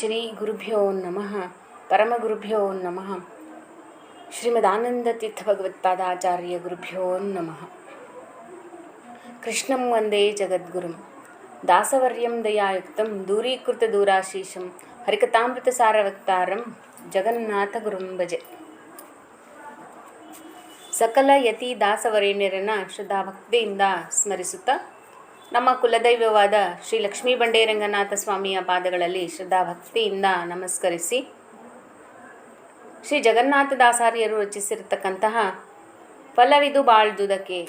ಶ್ರೀ ಗುರುಭ್ಯೋ ನಮಃ ಪರಮಗುರುಭ್ಯೋ ನಮಃ ಶ್ರೀಮದಾನಂದತೀರ್ಥ ಭಗವತ್ಪಾದಾಚಾರ್ಯ ಗುರುಭ್ಯೋ ನಮಃ ಕೃಷ್ಣಂ ವಂದೇ ಜಗದ್ಗುರುಂ ದಾಸವರ್ಯಂ ದಯಾಯುಕ್ತಂ ದೂರೀಕೃತ ದೂರಾಶೀಷಂ ಹರಿಕಥಾಮೃತ ಸಾರವಕ್ತಾರಂ ಜಗನ್ನಾಥ ಗುರುಂ ಭಜೆ ಸಕಲ ಯತಿ ದಾಸವರೇಣ್ಯರನ್ನ ಶ್ರದ್ಧಾಭಕ್ತಿಯಿಂದ ಸ್ಮರಿಸುತ್ತಾ ನಮ್ಮ ಕುಲದೈವವಾದ ಶ್ರೀ ಲಕ್ಷ್ಮೀ ಬಂಡೇರಂಗನಾಥ ಸ್ವಾಮಿಯ ಪಾದಗಳಲ್ಲಿ ಶ್ರದ್ಧಾಭಕ್ತಿಯಿಂದ ನಮಸ್ಕರಿಸಿ, ಶ್ರೀ ಜಗನ್ನಾಥ ದಾಸಾರಿಯರು ರಚಿಸಿರತಕ್ಕಂತಹ ಫಲವಿದು ಬಾಳ್ದುದಕ್ಕೆ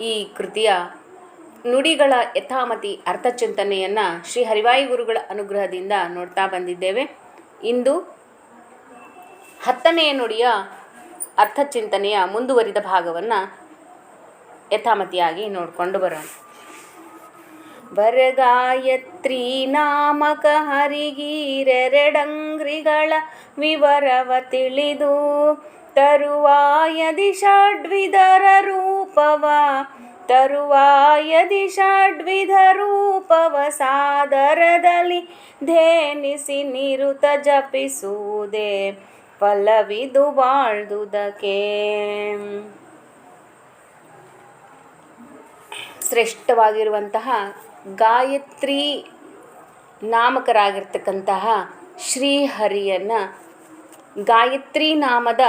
ಈ ಕೃತಿಯ ನುಡಿಗಳ ಯಥಾಮತಿ ಅರ್ಥಚಿಂತನೆಯನ್ನು ಶ್ರೀ ಹರಿವಾಯಿ ಗುರುಗಳ ಅನುಗ್ರಹದಿಂದ ನೋಡ್ತಾ ಬಂದಿದ್ದೇವೆ. ಇಂದು ಹತ್ತನೆಯ ನುಡಿಯ ಅರ್ಥಚಿಂತನೆಯ ಮುಂದುವರಿದ ಭಾಗವನ್ನು ಯಥಾಮತಿಯಾಗಿ ನೋಡಿಕೊಂಡು ಬರೋಣ. ವರಗಾಯತ್ರಿ ನಾಮಕ ಹರಿಗೀರೆರಡಂಗ್ರಿಗಳ ವಿವರವ ತಿಳಿದು ತರುವಾಯದಿ ಷಡ್ವಿಧರ ರೂಪವ, ತರುವಾಯದಿ ಷಡ್ವಿಧ ರೂಪವ ಸಾದರದಲ್ಲಿ ಧೇನಿಸಿ ನಿರುತ ಜಪಿಸುವುದೇ ಫಲವಿದು ಬಾಳ್ದುದಕ್ಕೆ. ಶ್ರೇಷ್ಠವಾಗಿರುವಂತಹ ಗಾಯತ್ರಿ ನಾಮಕರಾಗಿರ್ತಕ್ಕಂತಹ ಶ್ರೀಹರಿಯನ್ನು ಗಾಯತ್ರಿ ನಾಮದ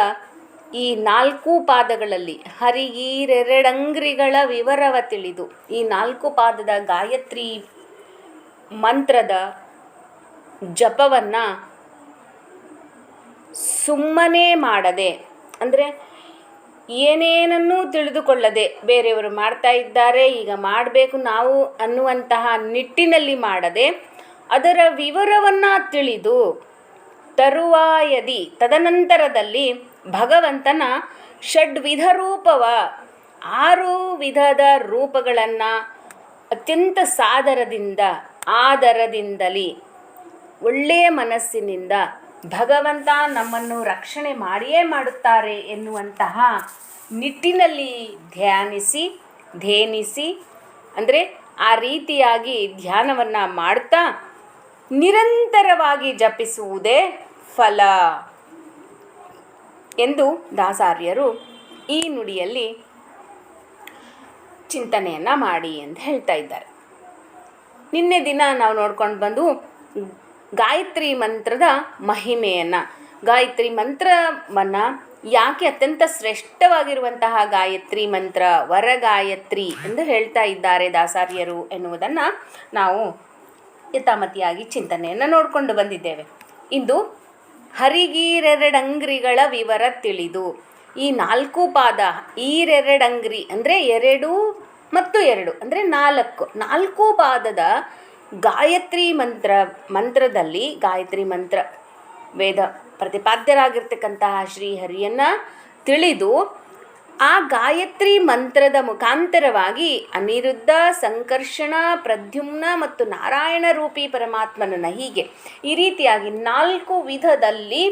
ಈ ನಾಲ್ಕು ಪಾದಗಳಲ್ಲಿ ಹರಿಗೀರೆರಡಂಗ್ರಿಗಳ ವಿವರವ ತಿಳಿದು ಈ ನಾಲ್ಕು ಪಾದದ ಗಾಯತ್ರಿ ಮಂತ್ರದ ಜಪವನ್ನು ಸುಮ್ಮನೆ ಮಾಡದೆ, ಅಂದರೆ ಏನೇನನ್ನೂ ತಿಳಿದುಕೊಳ್ಳದೆ ಬೇರೆಯವರು ಮಾಡ್ತಾ ಇದ್ದಾರೆ. ಈಗ ಮಾಡಬೇಕು ನಾವು ಅನ್ನುವಂತಹ ನಿಟ್ಟಿನಲ್ಲಿ ಮಾಡದೆ ಅದರ ವಿವರವನ್ನು ತಿಳಿದು ತರುವಾಯದಿ. ತದನಂತರದಲ್ಲಿ ಭಗವಂತನ ಷಡ್ವಿಧ ರೂಪವ, ಆರು ವಿಧದ ರೂಪಗಳನ್ನು ಅತ್ಯಂತ ಸಾದರದಿಂದ, ಆದರದಿಂದಲಿ, ಒಳ್ಳೆಯ ಮನಸ್ಸಿನಿಂದ ಭಗವಂತ ನಮ್ಮನ್ನು ರಕ್ಷಣೆ ಮಾಡಿಯೇ ಮಾಡುತ್ತಾರೆ ಎನ್ನುವಂತಹ ನಿಟ್ಟಿನಲ್ಲಿ ಧ್ಯಾನಿಸಿ ಧೇನಿಸಿ ಅಂದರೆ ಆ ರೀತಿಯಾಗಿ ಧ್ಯಾನವನ್ನು ಮಾಡ್ತಾ ನಿರಂತರವಾಗಿ ಜಪಿಸುವುದೇ ಫಲ ಎಂದು ದಾಸಾರ್ಯರು ಈ ನುಡಿಯಲ್ಲಿ ಚಿಂತನೆಯನ್ನು ಮಾಡಿ ಅಂತ ಹೇಳ್ತಾ ಇದ್ದಾರೆ. ನಿನ್ನೆ ದಿನ ನಾವು ನೋಡ್ಕೊಂಡು ಬಂದು ಗಾಯತ್ರಿ ಮಂತ್ರದ ಮಹಿಮೆಯನ್ನು. ಗಾಯತ್ರಿ ಮಂತ್ರವನ್ನು ಯಾಕೆ ಅತ್ಯಂತ ಶ್ರೇಷ್ಠವಾಗಿರುವಂತಹ ಗಾಯತ್ರಿ ಮಂತ್ರ, ವರಗಾಯತ್ರಿ ಎಂದು ಹೇಳ್ತಾ ಇದ್ದಾರೆ ದಾಸಾರ್ಯರು ಎನ್ನುವುದನ್ನು ನಾವು ಯಥಾಮತಿಯಾಗಿ ಚಿಂತನೆಯನ್ನು ನೋಡಿಕೊಂಡು ಬಂದಿದ್ದೇವೆ. ಇಂದು ಹರಿಗೀರೆರಡಂಗ್ರಿಗಳ ವಿವರ ತಿಳಿದು, ಈ ನಾಲ್ಕು ಪಾದ, ಈರೆರಡಂಗ್ರಿ ಅಂದರೆ ಎರಡು ಮತ್ತು ಎರಡು, ಅಂದರೆ ನಾಲ್ಕು. ನಾಲ್ಕು ಪಾದದ ಗಾಯತ್ರಿ ಮಂತ್ರ, ಮಂತ್ರದಲ್ಲಿ ಗಾಯತ್ರಿ ಮಂತ್ರ ವೇದ ಪ್ರತಿಪಾದ್ಯರಾಗಿರ್ತಕ್ಕಂತಹ ಶ್ರೀಹರಿಯನ್ನು ತಿಳಿದು ಆ ಗಾಯತ್ರಿ ಮಂತ್ರದ ಮುಖಾಂತರವಾಗಿ ಅನಿರುದ್ಧ, ಸಂಕರ್ಷಣ, ಪ್ರದ್ಯುಮ್ನ ಮತ್ತು ನಾರಾಯಣ ರೂಪಿ ಪರಮಾತ್ಮನನ್ನು ಹೀಗೆ ಈ ರೀತಿಯಾಗಿ ನಾಲ್ಕು ವಿಧದಲ್ಲಿ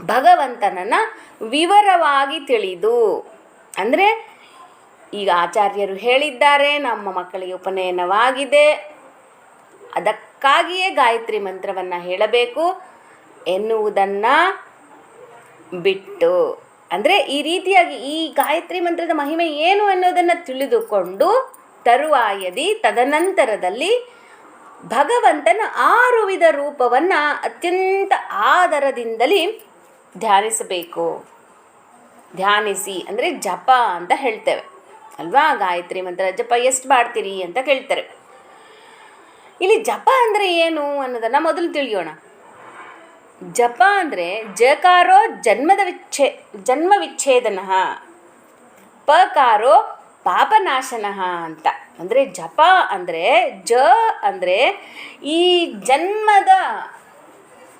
ಭಗವಂತನನ್ನು ವಿವರವಾಗಿ ತಿಳಿದು, ಅಂದರೆ ಈಗ ಆಚಾರ್ಯರು ಹೇಳಿದ್ದಾರೆ, ನಮ್ಮ ಮಕ್ಕಳಿಗೆ ಉಪನಯನವಾಗಿದೆ. ಅದಕ್ಕಾಗಿಯೇ ಗಾಯತ್ರಿ ಮಂತ್ರವನ್ನು ಹೇಳಬೇಕು ಎನ್ನುವುದನ್ನು ಬಿಟ್ಟು. ಅಂದರೆ ಈ ರೀತಿಯಾಗಿ ಈ ಗಾಯತ್ರಿ ಮಂತ್ರದ ಮಹಿಮೆ ಏನು ಅನ್ನೋದನ್ನು ತಿಳಿದುಕೊಂಡು ತರುವಾಯದಿ ತದನಂತರದಲ್ಲಿ ಭಗವಂತನ ಆರು ವಿಧ ರೂಪವನ್ನು ಅತ್ಯಂತ ಆದರದಿಂದಲೇ ಧ್ಯಾನಿಸಬೇಕು. ಧ್ಯಾನಿಸಿ ಅಂದರೆ ಜಪ ಅಂತ ಹೇಳ್ತೇವೆ. ಅಲ್ವಾ? ಗಾಯತ್ರಿ ಮಂತ್ರ ಜಪ ಎಷ್ಟು ಮಾಡ್ತೀರಿ ಅಂತ ಕೇಳ್ತಾರೆ. ಇಲ್ಲಿ ಜಪ ಅಂದರೆ ಏನು ಅನ್ನೋದನ್ನು ಮೊದಲು ತಿಳಿಯೋಣ. ಜಪ ಅಂದರೆ ಜಕಾರೋ ಜನ್ಮದ ವಿಚ್ಛೇ, ಜನ್ಮ ವಿಚ್ಛೇದನ, ಪಕಾರೋ ಪಾಪನಾಶನ ಅಂತ. ಅಂದರೆ ಜಪ ಅಂದರೆ ಜ ಅಂದರೆ ಈ ಜನ್ಮದ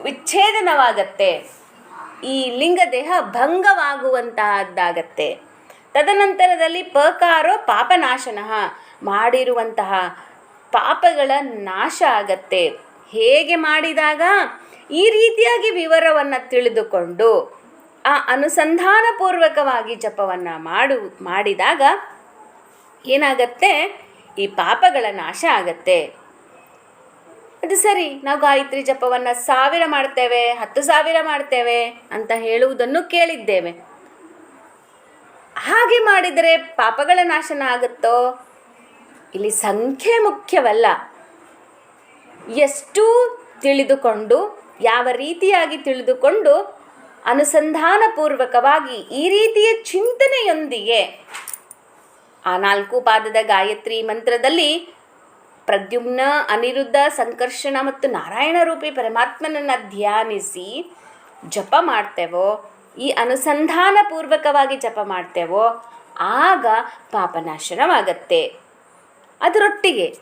ವಿಚ್ಛೇದನವಾಗತ್ತೆ. ಈ ಲಿಂಗ ದೇಹ ಭಂಗವಾಗುವಂತಹದ್ದಾಗತ್ತೆ. ತದನಂತರದಲ್ಲಿ ಪಕಾರೋ ಪಾಪನಾಶನ ಮಾಡಿರುವಂತಹ ಪಾಪಗಳ ನಾಶ ಆಗತ್ತೆ. ಹೇಗೆ ಮಾಡಿದಾಗ? ಈ ರೀತಿಯಾಗಿ ವಿವರವನ್ನು ತಿಳಿದುಕೊಂಡು ಆ ಅನುಸಂಧಾನಪೂರ್ವಕವಾಗಿ ಜಪವನ್ನು ಮಾಡು, ಮಾಡಿದಾಗ ಏನಾಗತ್ತೆ? ಈ ಪಾಪಗಳ ನಾಶ ಆಗತ್ತೆ. ಅದು ಸರಿ, ನಾವು ಗಾಯತ್ರಿ ಜಪವನ್ನು ಸಾವಿರ ಮಾಡ್ತೇವೆ, ಹತ್ತು ಸಾವಿರ ಮಾಡ್ತೇವೆ ಅಂತ ಹೇಳುವುದನ್ನು ಕೇಳಿದ್ದೇವೆ. ಹಾಗೆ ಮಾಡಿದರೆ ಪಾಪಗಳ ನಾಶನ ಆಗುತ್ತೋ? ಇಲ್ಲಿ ಸಂಖ್ಯೆ ಮುಖ್ಯವಲ್ಲ. ಎಷ್ಟು ತಿಳಿದುಕೊಂಡು, ಯಾವ ರೀತಿಯಾಗಿ ತಿಳಿದುಕೊಂಡು ಅನುಸಂಧಾನಪೂರ್ವಕವಾಗಿ ಈ ರೀತಿಯ ಚಿಂತನೆಯೊಂದಿಗೆ ಆ ನಾಲ್ಕು ಪಾದದ ಗಾಯತ್ರಿ ಮಂತ್ರದಲ್ಲಿ ಪ್ರದ್ಯುಮ್ನ, ಅನಿರುದ್ಧ, ಸಂಕರ್ಷಣ ಮತ್ತು ನಾರಾಯಣ ರೂಪಿ ಪರಮಾತ್ಮನನ್ನು ಧ್ಯಾನಿಸಿ ಜಪ ಮಾಡ್ತೇವೋ, ಈ ಅನುಸಂಧಾನಪೂರ್ವಕವಾಗಿ ಜಪ ಮಾಡ್ತೇವೋ, ಆಗ ಪಾಪನಾಶನವಾಗತ್ತೆ. ಅದರೊಟ್ಟಿಗೆ.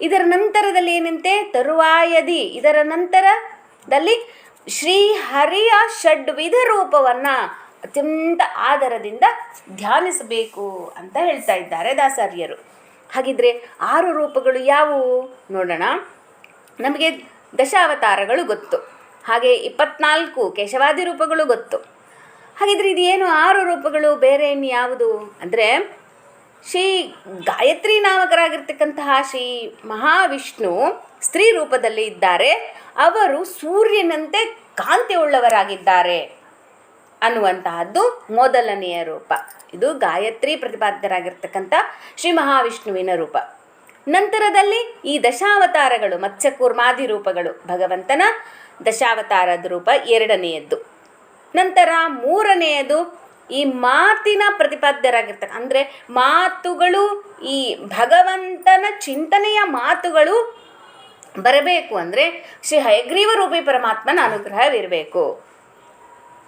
ಇದರ ನಂತರದಲ್ಲಿ ಏನಂತೆ? ತರುವಾಯದಿ. ಇದರ ನಂತರದಲ್ಲಿ ಶ್ರೀ ಹರಿಯ ಷಡ್ವಿಧ ರೂಪವನ್ನು ಅತ್ಯಂತ ಆದರದಿಂದ ಧ್ಯಾನಿಸಬೇಕು ಅಂತ ಹೇಳ್ತಾ ಇದ್ದಾರೆ ದಾಸಾರ್ಯರು. ಹಾಗಿದ್ರೆ ಆರು ರೂಪಗಳು ಯಾವುವು? ನೋಡೋಣ. ನಮಗೆ ದಶಾವತಾರಗಳು ಗೊತ್ತು. ಹಾಗೆ ಇಪ್ಪತ್ನಾಲ್ಕು ಕೇಶವಾದಿ ರೂಪಗಳು ಗೊತ್ತು. ಹಾಗಿದ್ರೆ ಇದೇನು ಆರು ರೂಪಗಳು? ಬೇರೆ ಇನ್ನು ಯಾವುದು ಅಂದರೆ ಶ್ರೀ ಗಾಯತ್ರಿ ನಾಮಕರಾಗಿರ್ತಕ್ಕಂತಹ ಶ್ರೀ ಮಹಾವಿಷ್ಣು ಸ್ತ್ರೀ ರೂಪದಲ್ಲಿ ಇದ್ದಾರೆ. ಅವರು ಸೂರ್ಯನಂತೆ ಕಾಂತಿಯುಳ್ಳವರಾಗಿದ್ದಾರೆ ಅನ್ನುವಂತಹದ್ದು ಮೊದಲನೆಯ ರೂಪ. ಇದು ಗಾಯತ್ರಿ ಪ್ರತಿಪಾದ್ಯರಾಗಿರ್ತಕ್ಕಂಥ ಶ್ರೀ ಮಹಾವಿಷ್ಣುವಿನ ರೂಪ. ನಂತರದಲ್ಲಿ ಈ ದಶಾವತಾರಗಳು, ಮತ್ಸ್ಯಕೂರ್ಮಾದಿ ರೂಪಗಳು, ಭಗವಂತನ ದಶಾವತಾರದ ರೂಪ ಎರಡನೆಯದ್ದು. ನಂತರ ಮೂರನೆಯದು ಈ ಮಾತಿನ ಪ್ರತಿಪಾದ್ಯರಾಗಿರ್ತಕ್ಕ. ಅಂದರೆ ಮಾತುಗಳು, ಈ ಭಗವಂತನ ಚಿಂತನೆಯ ಮಾತುಗಳು ಬರಬೇಕು ಅಂದರೆ ಶ್ರೀ ಹಯಗ್ರೀವ ರೂಪಿ ಪರಮಾತ್ಮನ ಅನುಗ್ರಹವಿರಬೇಕು.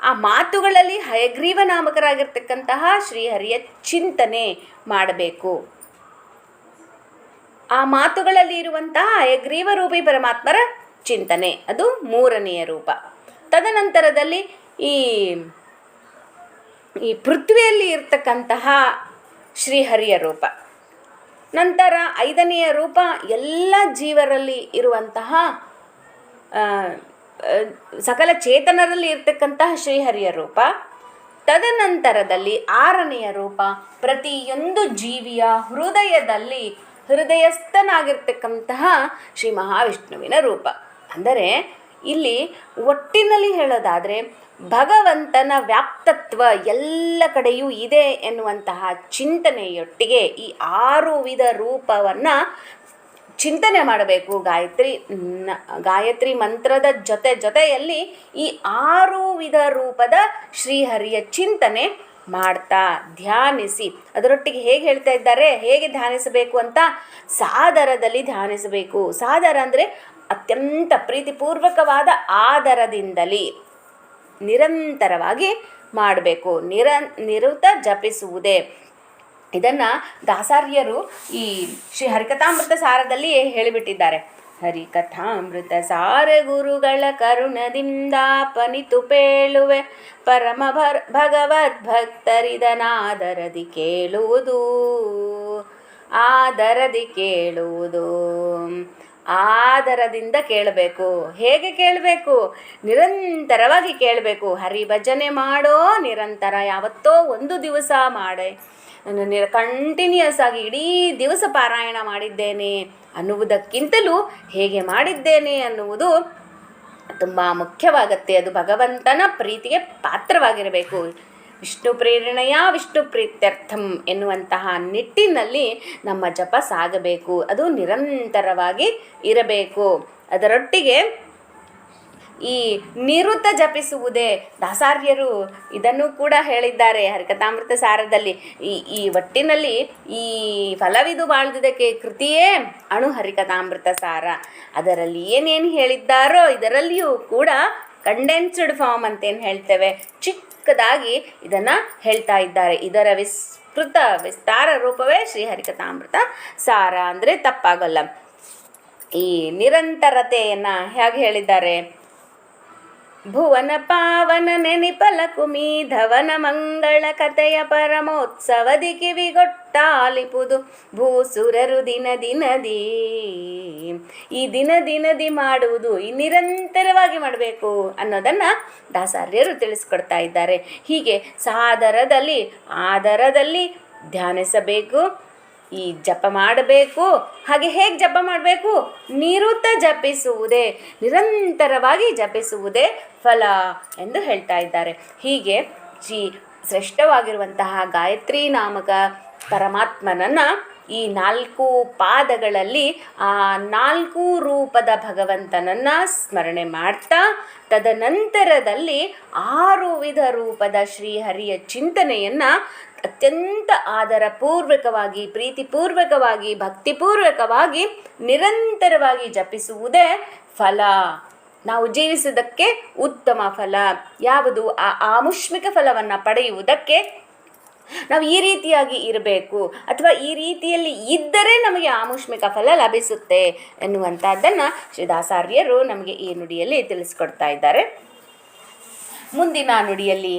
ಆ ಮಾತುಗಳಲ್ಲಿ ಹಯಗ್ರೀವ ನಾಮಕರಾಗಿರ್ತಕ್ಕಂತಹ ಶ್ರೀಹರಿಯ ಚಿಂತನೆ ಮಾಡಬೇಕು. ಆ ಮಾತುಗಳಲ್ಲಿ ಇರುವಂತಹ ಹಯಗ್ರೀವ ರೂಪಿ ಪರಮಾತ್ಮರ ಚಿಂತನೆ, ಅದು ಮೂರನೆಯ ರೂಪ. ತದನಂತರದಲ್ಲಿ ಈ ಈ ಪೃಥ್ವಿಯಲ್ಲಿ ಇರ್ತಕ್ಕಂತಹ ಶ್ರೀಹರಿಯ ರೂಪ. ನಂತರ ಐದನೆಯ ರೂಪ ಎಲ್ಲ ಜೀವರಲ್ಲಿ ಇರುವಂತಹ ಸಕಲ ಚೇತನರಲ್ಲಿ ಇರ್ತಕ್ಕಂತಹ ಶ್ರೀಹರಿಯ ರೂಪ. ತದನಂತರದಲ್ಲಿ ಆರನೆಯ ರೂಪ ಪ್ರತಿಯೊಂದು ಜೀವಿಯ ಹೃದಯದಲ್ಲಿ ಹೃದಯಸ್ಥನಾಗಿರ್ತಕ್ಕಂತಹ ಶ್ರೀ ಮಹಾವಿಷ್ಣುವಿನ ರೂಪ. ಅಂದರೆ ಇಲ್ಲಿ ಒಟ್ಟಿನಲ್ಲಿ ಹೇಳೋದಾದರೆ ಭಗವಂತನ ವ್ಯಾಪ್ತತ್ವ ಎಲ್ಲ ಕಡೆಯೂ ಇದೆ ಎನ್ನುವಂತಹ ಚಿಂತನೆಯೊಟ್ಟಿಗೆ ಈ ಆರು ವಿಧ ರೂಪವನ್ನು ಚಿಂತನೆ ಮಾಡಬೇಕು. ಗಾಯತ್ರಿ ಗಾಯತ್ರಿ ಮಂತ್ರದ ಜೊತೆ ಜೊತೆಯಲ್ಲಿ ಈ ಆರು ವಿಧ ರೂಪದ ಶ್ರೀಹರಿಯ ಚಿಂತನೆ ಮಾಡ್ತಾ ಧ್ಯಾನಿಸಿ. ಅದರೊಟ್ಟಿಗೆ ಹೇಗೆ ಹೇಳ್ತಾ ಇದ್ದಾರೆ? ಹೇಗೆ ಧ್ಯಾನಿಸಬೇಕು ಅಂತ ಸಾದರದಲ್ಲಿ ಧ್ಯಾನಿಸಬೇಕು. ಸಾದರ ಅಂದರೆ ಅತ್ಯಂತ ಪ್ರೀತಿಪೂರ್ವಕವಾದ ಆದರದಿಂದಲೇ ನಿರಂತರವಾಗಿ ಮಾಡಬೇಕು. ನಿರ, ನಿರುತ ಜಪಿಸುವುದೇ. ಇದನ್ನು ದಾಸಾರ್ಯರು ಈ ಶ್ರೀ ಹರಿಕಥಾಮೃತ ಸಾರದಲ್ಲಿ ಹೇಳಿಬಿಟ್ಟಿದ್ದಾರೆ. ಹರಿಕಥಾಮೃತ ಸಾರ ಗುರುಗಳ ಕರುಣದಿಂದ ಪನಿತು ಪೇಳುವೆ. ಪರಮ ಭರ್, ಭಗವದ್ ಭಕ್ತರಿದನಾದರದಿ ಕೇಳುವುದು. ಆದರದಿ ಕೇಳುವುದು. ಆದರದಿಂದ ಕೇಳಬೇಕು. ಹೇಗೆ ಕೇಳಬೇಕು? ನಿರಂತರವಾಗಿ ಕೇಳಬೇಕು. ಹರಿ ಭಜನೆ ಮಾಡೋ ನಿರಂತರ ಯಾವತ್ತೋ ಒಂದು ದಿವಸ ಮಾಡೆ. ನಿರ ಕಂಟಿನ್ಯೂಸ್ ಆಗಿ ಇಡೀ ದಿವಸ ಪಾರಾಯಣ ಮಾಡಿದ್ದೇನೆ. ಅನ್ನುವುದಕ್ಕಿಂತಲೂ ಹೇಗೆ ಮಾಡಿದ್ದೇನೆ ಅನ್ನುವುದು ತುಂಬ ಮುಖ್ಯವಾಗತ್ತೆ. ಅದು ಭಗವಂತನ ಪ್ರೀತಿಗೆ ಪಾತ್ರವಾಗಿರಬೇಕು. ವಿಷ್ಣು ಪ್ರೇರಣೆಯ ವಿಷ್ಣು ಪ್ರೀತ್ಯರ್ಥಂ ಎನ್ನುವಂತಹ ನಿಟ್ಟಿನಲ್ಲಿ ನಮ್ಮ ಜಪ ಸಾಗಬೇಕು. ಅದು ನಿರಂತರವಾಗಿ ಇರಬೇಕು. ಅದರೊಟ್ಟಿಗೆ ಈ ನಿರುತ ಜಪಿಸುವುದೇ ದಾಸಾರ್ಯರು ಇದನ್ನು ಕೂಡ ಹೇಳಿದ್ದಾರೆ ಹರಿಕಥಾಮೃತ ಸಾರದಲ್ಲಿ. ಈ ಈ ಒಟ್ಟಿನಲ್ಲಿ ಈ ಫಲವಿದು ಬಾಳ್ದುದಕ್ಕೆ ಕೃತಿಯೇ ಅಣು ಹರಿಕಥಾಮೃತ ಸಾರ. ಅದರಲ್ಲಿ ಏನೇನು ಹೇಳಿದ್ದಾರೋ ಇದರಲ್ಲಿಯೂ ಕೂಡ ಕಂಡೆನ್ಸ್ಡ್ ಫಾರ್ಮ್ ಅಂತೇನು ಹೇಳ್ತೇವೆ. ಚಿಕ್ಕದಾಗಿ ಇದನ್ನು ಹೇಳ್ತಾ ಇದ್ದಾರೆ. ಇದರ ವಿಸ್ತೃತ ವಿಸ್ತಾರ ರೂಪವೇ ಶ್ರೀ ಹರಿಕಥಾಮೃತ ಸಾರ ಅಂದರೆ ತಪ್ಪಾಗಲ್ಲ. ಈ ನಿರಂತರತೆಯನ್ನು ಹೇಗೆ ಹೇಳಿದ್ದಾರೆ? ಭುವನ ಪಾವನ ನೆನಿಪಲ ಕುಮಿ ಧವನ ಮಂಗಳ ಕಥೆಯ ಪರಮೋತ್ಸವದಿ ಕಿವಿಗೊಟ್ಟಾಲಿಪುದು ಭೂಸುರರು ದಿನ ದಿನದಿ. ಈ ದಿನ ದಿನದಿ ಮಾಡುವುದು ಈ ನಿರಂತರವಾಗಿ ಮಾಡಬೇಕು ಅನ್ನೋದನ್ನು ದಾಸಾರ್ಯರು ತಿಳಿಸ್ಕೊಡ್ತಾ ಇದ್ದಾರೆ. ಹೀಗೆ ಸಾದರದಲ್ಲಿ, ಆದರದಲ್ಲಿ ಧ್ಯಾನಿಸಬೇಕು ಈ ಜಪ ಮಾಡಬೇಕು, ಹಾಗೆ ಹೇಗೆ ಜಪ ಮಾಡಬೇಕು? ನಿರುತ ಜಪಿಸುವುದೇ, ನಿರಂತರವಾಗಿ ಜಪಿಸುವುದೇ ಫಲ ಎಂದು ಹೇಳ್ತಾ ಇದ್ದಾರೆ. ಹೀಗೆ ಶ್ರೀ ಶ್ರೇಷ್ಠವಾಗಿರುವಂತಹ ಗಾಯತ್ರಿ ನಾಮಕ ಪರಮಾತ್ಮನನ್ನು ಈ ನಾಲ್ಕು ಪಾದಗಳಲ್ಲಿ, ಆ ನಾಲ್ಕು ರೂಪದ ಭಗವಂತನನ್ನು ಸ್ಮರಣೆ ಮಾಡ್ತಾ, ತದನಂತರದಲ್ಲಿ ಆರು ವಿಧ ರೂಪದ ಶ್ರೀಹರಿಯ ಚಿಂತನೆಯನ್ನು ಅತ್ಯಂತ ಆದರಪೂರ್ವಕವಾಗಿ, ಪ್ರೀತಿಪೂರ್ವಕವಾಗಿ, ಭಕ್ತಿಪೂರ್ವಕವಾಗಿ ನಿರಂತರವಾಗಿ ಜಪಿಸುವುದೇ ಫಲ. ನಾವು ಜೀವಿಸುವುದಕ್ಕೆ ಉತ್ತಮ ಫಲ. ಯಾವುದು? ಆ ಆಮುಷ್ಮಿಕ ಫಲವನ್ನು ಪಡೆಯುವುದಕ್ಕೆ ನಾವು ಈ ರೀತಿಯಾಗಿ ಇರಬೇಕು. ಅಥವಾ ಈ ರೀತಿಯಲ್ಲಿ ಇದ್ದರೆ ನಮಗೆ ಆಮುಷ್ಮಿಕ ಫಲ ಲಭಿಸುತ್ತೆ ಎನ್ನುವಂಥದ್ದನ್ನು ಶ್ರೀದಾಸಾರ್ಯರು ನಮಗೆ ಈ ನುಡಿಯಲ್ಲಿ ತಿಳಿಸ್ಕೊಡ್ತಾ ಇದ್ದಾರೆ. ಮುಂದಿನ ನುಡಿಯಲ್ಲಿ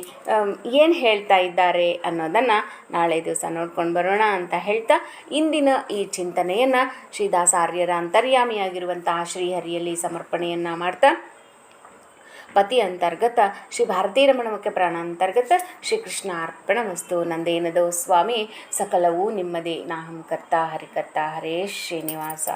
ಏನು ಹೇಳ್ತಾ ಇದ್ದಾರೆ ಅನ್ನೋದನ್ನು ನಾಳೆ ದಿವಸ ನೋಡ್ಕೊಂಡು ಬರೋಣ ಅಂತ ಹೇಳ್ತಾ ಇಂದಿನ ಈ ಚಿಂತನೆಯನ್ನು ಶ್ರೀದಾಸಾರ್ಯರ ಅಂತರ್ಯಾಮಿಯಾಗಿರುವಂತಹ ಶ್ರೀಹರಿಯಲ್ಲಿ ಸಮರ್ಪಣೆಯನ್ನು ಮಾಡ್ತಾ, ಪತಿ ಅಂತರ್ಗತ ಶ್ರೀ ಭಾರತೀ ರಮಣಮುಖ್ಯ ಪ್ರಾಣ ಅಂತರ್ಗತ ಶ್ರೀಕೃಷ್ಣ ಅರ್ಪಣ ವಸ್ತು ನಂದೇನದೋ ಸ್ವಾಮಿ, ಸಕಲವೂ ನಿಮ್ಮದೇ. ನಾಹಂ ಕರ್ತ ಹರಿಕರ್ತ ಹರೇ ಶ್ರೀನಿವಾಸ.